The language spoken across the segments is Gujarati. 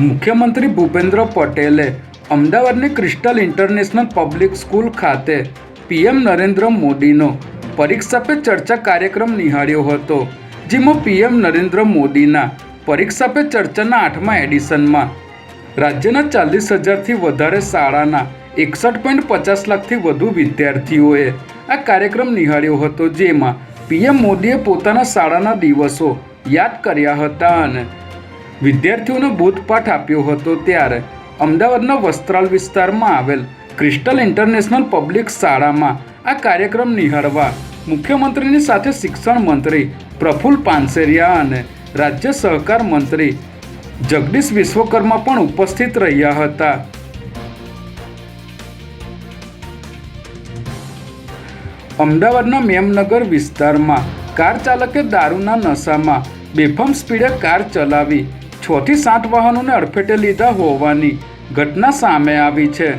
મુખ્યમંત્રી ભૂપેન્દ્ર પટેલે અમદાવાદની ક્રિસ્ટલ ઇન્ટરનેશનલ પબ્લિક સ્કૂલ ખાતે પીએમ નરેન્દ્ર મોદીનો પરીક્ષા પે ચર્ચા કાર્યક્રમ નિહાળ્યો હતો, જેમાં પીએમ નરેન્દ્ર મોદીના પરીક્ષા પે ચર્ચાના આઠમા એડિશનમાં રાજ્યના ચાલીસ હજારથી વધારે શાળાના એકસઠ પોઈન્ટ પચાસ લાખથી વધુ વિદ્યાર્થીઓએ આ કાર્યક્રમ નિહાળ્યો હતો, જેમાં પીએમ મોદીએ પોતાના શાળાના દિવસો યાદ કર્યા હતા અને વિદ્યાર્થીઓને બોધપાઠ આપ્યો હતો ત્યારે અમદાવાદના વસ્ત્રાલ વિસ્તારમાં આવેલ ક્રિસ્ટલ ઇન્ટરનેશનલ પબ્લિક શાળામાં આ કાર્યક્રમ નિહાળવા મુખ્યમંત્રીની સાથે શિક્ષણ મંત્રી પ્રફુલ પાનસેરિયા અને રાજ્ય સહકાર મંત્રી જગદીશ વિશ્વકર્મા પણ ઉપસ્થિત રહ્યા હતા. અમદાવાદના મેમનગર વિસ્તારમાં કાર ચાલકે દારૂના નશામાં બેફામ સ્પીડે કાર ચલાવી છથી સાત વાહનોને અડફેટે લીધા હોવાની ઘટના સામે આવી છે.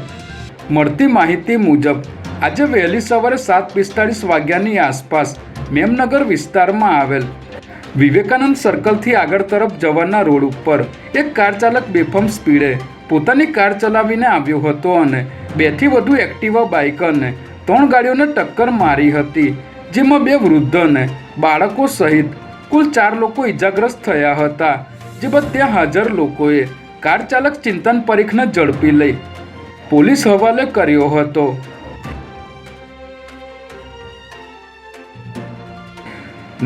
મળતી માહિતી મુજબ, આજે વહેલી સવારે સાત પિસ્તાળીસ વાગ્યાની આસપાસ મેમનગર વિસ્તારમાં આવેલ વિવેકાનંદ સર્કલથી આગળ તરફ જવાના રોડ ઉપર એક કાર ચાલક બેફમ સ્પીડે પોતાની કાર ચલાવીને આવ્યો હતો અને બેથી વધુ એક્ટિવા બાઇક અને ત્રણ ગાડીઓને ટક્કર મારી હતી, જેમાં બે વૃદ્ધ અને બાળકો સહિત કુલ ચાર લોકો ઈજાગ્રસ્ત થયા હતા. જે ત્યાં હાજર લોકોએ કાર ચાલક ચિંતન પરીખને ઝડપી લઈ પોલીસ હવાલે કર્યો હતો.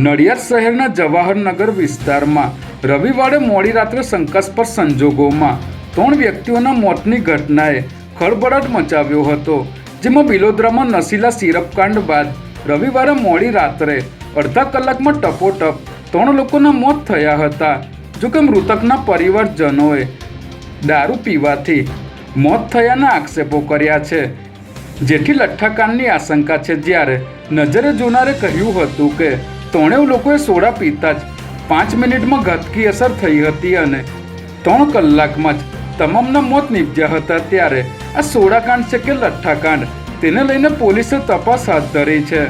નડિયાદ શહેરના જવાહરનગર વિસ્તારમાં રવિવારે મોડી રાત્રે શંકાસ્પદ સંજોગોમાં ત્રણ વ્યક્તિઓના મોતની ઘટનાએ ખળબળાટ મચાવ્યો હતો, જેમાં બિલોદરામાં નશીલા સિરપકાંડ બાદ રવિવારે મોડી રાત્રે અડધા કલાકમાં ટપોટપ ત્રણ લોકોના મોત થયા હતા. જોકે મૃતકના પરિવારજનોએ દારૂ પીવાથી મોત થયાના આક્ષેપો કર્યા છે. જેથી લઠ્ઠાકાંડની આશંકા છે. જ્યારે નજરે જોનારે કહ્યું હતું કે, ત્રણેય લોકોએ સોડા પીતા જ પાંચ મિનિટમાં ઘાતકી અસર થઈ હતી અને ત્રણ કલાકમાં જ તમામના મોત નીપજ્યા હતા. ત્યારે આ સોડાકાંડ છે કે લઠ્ઠાકાંડ, તેને લઈને પોલીસે તપાસ હાથ ધરી છે.